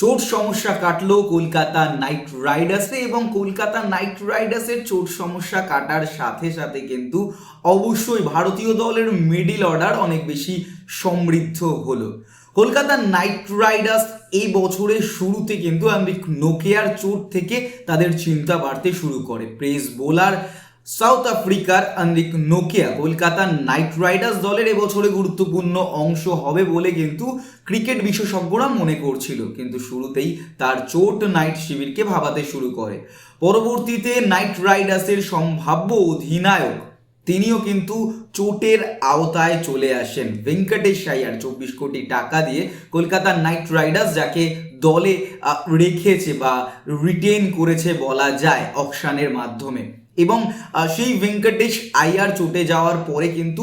চোট সমস্যা কাটলো কলকাতা নাইট রাইডার্সে এবং কলকাতা নাইট রাইডার্সের চোট সমস্যা কাটার সাথে সাথে কিন্তু অবশ্যই ভারতীয় দলের মিডিল অর্ডার অনেক বেশি সমৃদ্ধ হলো। কলকাতা নাইট রাইডার্স এই বছরের শুরুতে কিন্তু আমি নোকিয়ার চোট থেকে তাদের চিন্তা বাড়তে শুরু করে। প্রেস বোলার সাউথ আফ্রিকার আন্দিক নোকিয়া কলকাতা নাইট রাইডার্স দলের এবছরে গুরুত্বপূর্ণ অংশ হবে বলে কিন্তু ক্রিকেট বিশেষজ্ঞরা মনে করছিল। কিন্তু শুরুতেই তার চোট নাইট শিবিরকে ভাবাতে শুরু করে। পরবর্তীতে নাইট রাইডার্সের সম্ভাব্য অধিনায়ক তিনিও কিন্তু চোটের আওতায় চলে আসেন। ভেঙ্কটেশ আয়ার চব্বিশ কোটি টাকা দিয়ে কলকাতা নাইট রাইডার্স যাকে দলে রেখেছে বা রিটেন করেছে বলা যায় অকশানের মাধ্যমে। এবং সেই ভেঙ্কটেশ আইয়ার চটে যাওয়ার পরে কিন্তু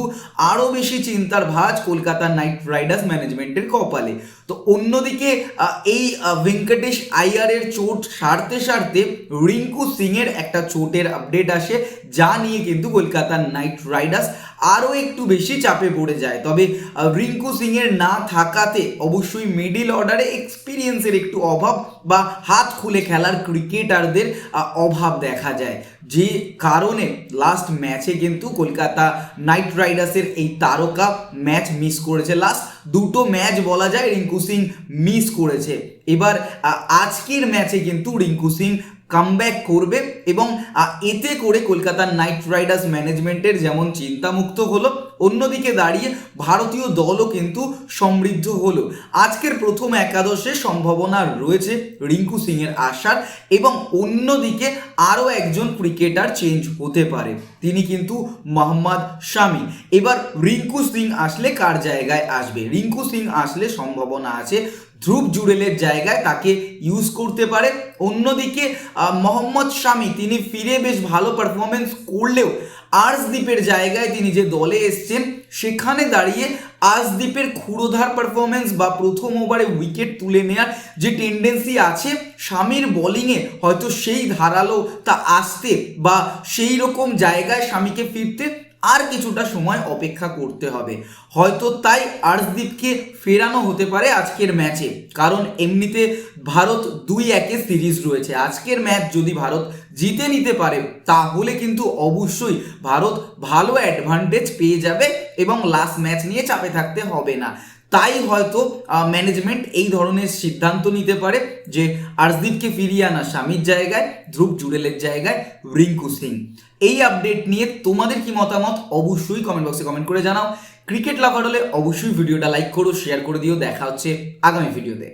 আরও বেশি চিন্তার ভাজ কলকাতা নাইট রাইডার্স ম্যানেজমেন্টের কপালে। তো অন্যদিকে এই ভেঙ্কটেশ আইয়ারের চোট সারতে সারতে রিঙ্কু সিংয়ের একটা চোটের আপডেট আসে, যা নিয়ে কিন্তু কলকাতা নাইট রাইডার্স আরও একটু বেশি চাপে পড়ে যায়। তবে রিঙ্কু সিংয়ের না থাকাতে অবশ্যই মিডিল অর্ডারে এক্সপিরিয়েন্সের একটু অভাব বা হাত খুলে খেলার ক্রিকেটারদের অভাব দেখা যায়। যে কারণে লাস্ট ম্যাচে কিন্তু কলকাতা নাইট রাইডার্সের এই তারকা ম্যাচ মিস করেছে। লাস্ট দুটো ম্যাচ বলা যায় রিঙ্কু সিং মিস করেছে। এবার আজকের ম্যাচে কিন্তু রিঙ্কু সিং কামব্যাক করবে এবং এতে করে কলকাতার নাইট রাইডার্স ম্যানেজমেন্টের যেমন চিন্তামুক্ত হলো অন্যদিকে দাঁড়িয়ে ভারতীয় দলও কিন্তু সমৃদ্ধ হলো। আজকের প্রথম একাদশে সম্ভাবনা রয়েছে রিঙ্কু সিংয়ের আসার এবং অন্যদিকে আরও একজন ক্রিকেটার চেঞ্জ হতে পারে, তিনি কিন্তু মোহাম্মদ শামি। এবার রিঙ্কু সিং আসলে কার জায়গায় আসবে? রিঙ্কু সিং আসলে সম্ভাবনা আছে ধ্রুব জুড়েলের জায়গায়, তাকে ইউজ করতে পারে। অন্যদিকে মোহাম্মদ শামি, তিনি ফিরে বেশ ভালো পারফরমেন্স করলেও আর্শদীপের জায়গায় তিনি যে দলে এসছেন, সেখানে দাঁড়িয়ে আর্সদ্বীপের ক্ষুরোধার পারফরমেন্স বা প্রথম ওভারে উইকেট তুলে নেওয়ার যে টেন্ডেন্সি আছে, স্বামীর বোলিংয়ে হয়তো সেই ধারালো তা আসতে বা সেই রকম জায়গায় স্বামীকে ফিরতে আর কিছুটা সময় অপেক্ষা করতে হবে। হয়তো তাই আর্শদীপকে ফেরানো হতে পারে আজকের ম্যাচে কারণ এমনিতে ভারত দুই একে সিরিজ রয়েছে। আজকের ম্যাচ যদি ভারত জিতে নিতে পারে, তাহলে কিন্তু অবশ্যই ভারত ভালো অ্যাডভান্টেজ পেয়ে যাবে এবং লাস্ট ম্যাচ নিয়ে চাপে থাকতে হবে না। তাই হয়তো ম্যানেজমেন্ট এই ধরনের সিদ্ধান্ত নিতে পারে যে আর্শদীপকে ফিরিয়ে আনা স্বামীর জায়গায়, ধ্রুব জুড়েলের জায়গায়, রিঙ্কু সিং। এই আপডেট নিয়ে তোমাদের কি মতামত? অবশ্যই কমেন্ট বক্সে কমেন্ট করে জানাও। ক্রিকেট লাভার হলে অবশ্যই ভিডিওটা লাইক করো শেয়ার করে দিও। দেখা হচ্ছে আগামী ভিডিওতে